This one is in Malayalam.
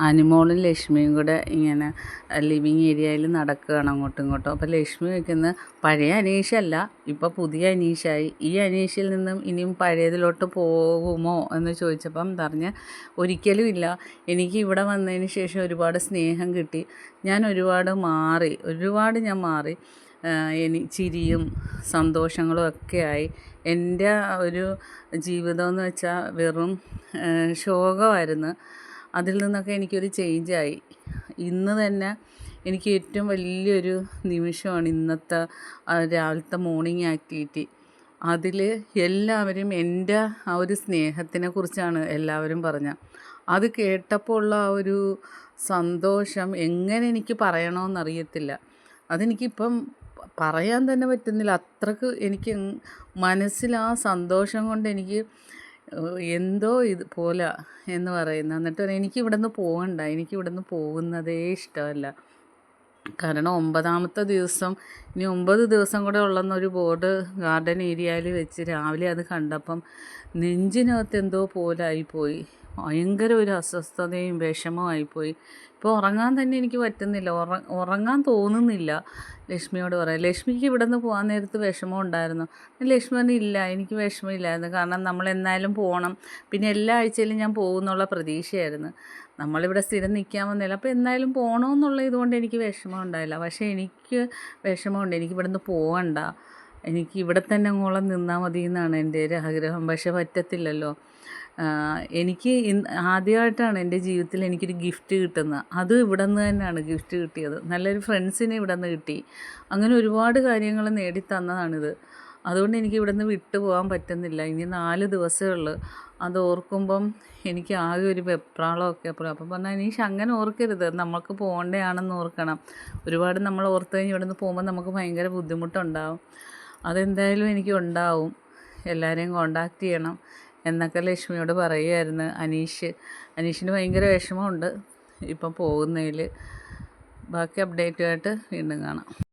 അനുമോളും ലക്ഷ്മിയും കൂടെ ഇങ്ങനെ ലിവിങ് ഏരിയയിൽ നടക്കുകയാണ് അങ്ങോട്ടും ഇങ്ങോട്ടും. അപ്പോൾ ലക്ഷ്മി വയ്ക്കുന്ന പഴയ അനീഷല്ല ഇപ്പോൾ പുതിയ അനീഷായി ഈ അനീഷിൽ നിന്നും ഇനിയും പഴയതിലോട്ട് പോകുമോ? എന്ന് ചോദിച്ചപ്പം പറഞ്ഞ് ഒരിക്കലും ഇല്ല. എനിക്ക് ഇവിടെ വന്നതിന് ശേഷം ഒരുപാട് സ്നേഹം കിട്ടി. ഞാൻ ഒരുപാട് മാറി ഒരുപാട് ഞാൻ മാറി. എനി ചിരിയും സന്തോഷങ്ങളും ഒക്കെ ആയി. എന്റെ ഒരു ജീവിതം എന്ന് വെച്ചാൽ വെറും ശോകമായിരുന്നു. അതിൽ നിന്നൊക്കെ എനിക്കൊരു ചേഞ്ചായി ഇന്ന് തന്നെ എനിക്ക് ഏറ്റവും വലിയൊരു നിമിഷമാണ് ഇന്നത്തെ രാവിലത്തെ മോർണിംഗ് ആക്ടിവിറ്റി അതിൽ എല്ലാവരും എന്റെ ആ ഒരു സ്നേഹത്തിനെ കുറിച്ചാണ് എല്ലാവരും പറഞ്ഞത്. അത് കേട്ടപ്പോൾ ഉള്ള ആ ഒരു സന്തോഷം എങ്ങനെ എനിക്ക് പറയണമെന്നറിയത്തില്ല അതെനിക്കിപ്പം പറയാൻ തന്നെ പറ്റുന്നില്ല. അത്രയ്ക്ക് എനിക്ക് മനസ്സിൽ ആ സന്തോഷം കൊണ്ട് എനിക്ക് എന്തോ ഇത് പോലെ എന്ന് പറയുന്നത് എന്നിട്ട് എനിക്ക് ഇവിടെ നിന്ന് പോകണ്ട. എനിക്ക് ഇവിടെ നിന്ന് പോകുന്നതേ ഇഷ്ടമല്ല. കാരണം ഒമ്പതാമത്തെ ദിവസം ഇനി ഒമ്പത് ദിവസം കൂടെ ഉള്ളെന്നൊരു ബോർഡ് ഗാർഡൻ ഏരിയയിൽ വെച്ച് രാവിലെ അത് കണ്ടപ്പം നെഞ്ചിനകത്ത് എന്തോ പോലായിപ്പോയി ഭയങ്കര ഒരു അസ്വസ്ഥതയും വിഷമമായിപ്പോയി ഇപ്പോൾ ഉറങ്ങാൻ തന്നെ എനിക്ക് പറ്റുന്നില്ല. ഉറങ്ങാൻ തോന്നുന്നില്ല. ലക്ഷ്മിയോട് പറയാം. ലക്ഷ്മിക്ക് ഇവിടെ നിന്ന് പോകാൻ നേരത്ത് വിഷമം ഉണ്ടായിരുന്നു. ലക്ഷ്മി ഇല്ല എനിക്ക് വിഷമമില്ലായിരുന്നു. കാരണം നമ്മൾ എന്നാലും പോകണം പിന്നെ എല്ലാ ആഴ്ചയിലും ഞാൻ പോകുന്നുള്ള പ്രതീക്ഷയായിരുന്നു. നമ്മളിവിടെ സ്ഥിരം നിൽക്കാൻ വന്നില്ല. അപ്പോൾ എന്നാലും പോകണമെന്നുള്ള ഇതുകൊണ്ട് എനിക്ക് വിഷമം ഉണ്ടായില്ല. പക്ഷേ എനിക്ക് വിഷമമുണ്ട് എനിക്ക് ഇവിടെ നിന്ന് പോകണ്ട എനിക്ക് ഇവിടെ തന്നെ അങ്ങോളം നിന്നാൽ മതി എന്നാണ് എന്റെ ഒരു ആഗ്രഹം. പക്ഷെ പറ്റത്തില്ലല്ലോ. എനിക്ക് ആദ്യമായിട്ടാണ് എന്റെ ജീവിതത്തിൽ എനിക്കൊരു ഗിഫ്റ്റ് കിട്ടുന്നത്. അത് ഇവിടെ നിന്ന് തന്നെയാണ് ഗിഫ്റ്റ് കിട്ടിയത്. നല്ലൊരു ഫ്രണ്ട്സിനെ ഇവിടെ നിന്ന് കിട്ടി. അങ്ങനെ ഒരുപാട് കാര്യങ്ങൾ നേടിത്തന്നതാണിത് അതുകൊണ്ട് എനിക്ക് ഇവിടെ നിന്ന് വിട്ടു പോകാൻ പറ്റുന്നില്ല. ഇനി നാല് ദിവസമേ ഉള്ളൂ. അത് ഓർക്കുമ്പം എനിക്ക് ആകെ ഒരു വെപ്രാളമൊക്കെ അപ്പോൾ അപ്പം പറഞ്ഞാൽ ഇനി അങ്ങനെ ഓർക്കരുത്. നമ്മൾക്ക് പോകേണ്ടതാണെന്ന് ഓർക്കണം. ഒരുപാട് നമ്മൾ ഓർത്ത് കഴിഞ്ഞ് ഇവിടെ നിന്ന് പോകുമ്പോൾ നമുക്ക് ഭയങ്കര ബുദ്ധിമുട്ടുണ്ടാവും. അതെന്തായാലും എനിക്ക് ഉണ്ടാവും. എല്ലാവരെയും കോണ്ടാക്ട് ചെയ്യണം. എന്നൊക്കെ ലക്ഷ്മിയോട് പറയുമായിരുന്നു അനീഷ് അനീഷിന് ഭയങ്കര വിഷമമുണ്ട്. ഇപ്പം പോകുന്നതിൽ ബാക്കി അപ്ഡേറ്റുമായിട്ട് വീണ്ടും കാണാം.